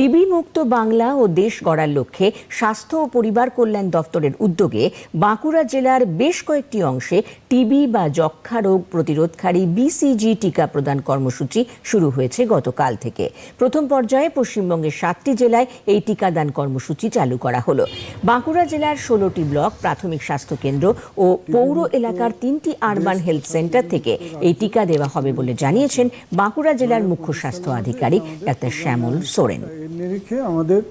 TB মুক্ত বাংলা ও দেশ গড়ার লক্ষ্যে স্বাস্থ্য ও পরিবার কল্যাণ দপ্তরের উদ্যোগে বাঁকুড়া জেলার বেশ কয়েকটি অংশে টিবি বা যক্ষা রোগ প্রতিরোধকারী বিসিজি টিকা প্রদান কর্মসূচি শুরু হয়েছে গতকাল থেকে। প্রথম পর্যায়ে পশ্চিমবঙ্গের সাতটি জেলায় এই টিকাদান কর্মসূচি চালু করা হলো। বাঁকুড়া জেলার ষোলোটি ব্লক, প্রাথমিক স্বাস্থ্য কেন্দ্র ও পৌর এলাকার তিনটি আরবান হেলথ সেন্টার থেকে এই টিকা দেওয়া হবে বলে জানিয়েছেন বাঁকুড়া জেলার মুখ্য স্বাস্থ্য আধিকারিক ডাক্তার শ্যামল সোরেন। নিরিখে আমাদের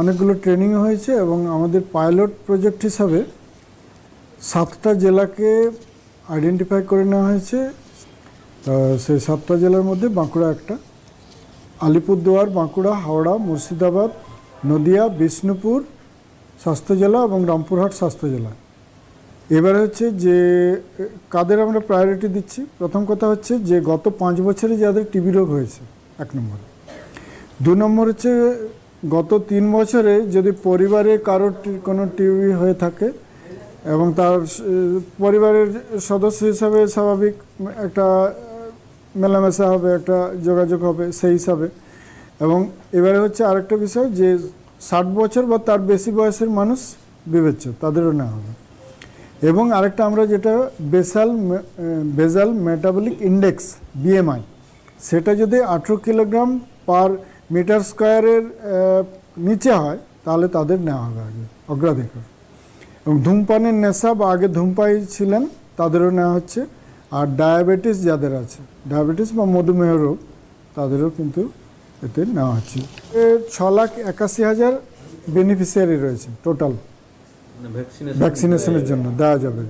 অনেকগুলো ট্রেনিং হয়েছে এবং আমাদের পাইলট প্রজেক্ট হিসাবে সাতটা জেলাকে আইডেন্টিফাই করে নেওয়া হয়েছে। সেই সাতটা জেলার মধ্যে বাঁকুড়া একটা। আলিপুরদুয়ার, বাঁকুড়া, হাওড়া, মুর্শিদাবাদ, নদিয়া, বিষ্ণুপুর স্বাস্থ্য জেলা এবং রামপুরহাট স্বাস্থ্য জেলা। এবারে হচ্ছে যে, কাদের আমরা প্রায়োরিটি দিচ্ছি? প্রথম কথা হচ্ছে যে, গত পাঁচ বছরে যাদের টিবি রোগ হয়েছে, এক নম্বর। দু নম্বর হচ্ছে, গত তিন বছরে যদি পরিবারে কারোর কোনো টিবি হয়ে থাকে এবং তার, পরিবারের সদস্য হিসাবে স্বাভাবিক একটা মেলামেশা হবে, একটা যোগাযোগ হবে সেই হিসাবে। এবং এবারে হচ্ছে আরেকটা বিষয় যে, ষাট বছর বা তার বেশি বয়সের মানুষ বিবেচ্য, তাদেরও নেওয়া হবে। এবং আরেকটা আমরা যেটা বেসাল বেজাল মেটাবলিক ইন্ডেক্স, বিএমআই, সেটা যদি আঠেরো কিলোগ্রাম পার মিটার স্কোয়ারের নিচে হয় তাহলে তাদের নেওয়া হবে আগে অগ্রাধিকার। এবং ধূমপানের নেশা বা আগে ধূমপাই ছিলেন তাদেরও নেওয়া হচ্ছে। আর ডায়াবেটিস যাদের আছে ডায়াবেটিস বা মধুমেহ রোগ তাদেরও কিন্তু এতে নেওয়া হচ্ছে। এ ছ লাখ একাশি হাজার বেনিফিশিয়ারি রয়েছে টোটাল। ভ্যাকসিনেশনের জন্য দেওয়া যাবে।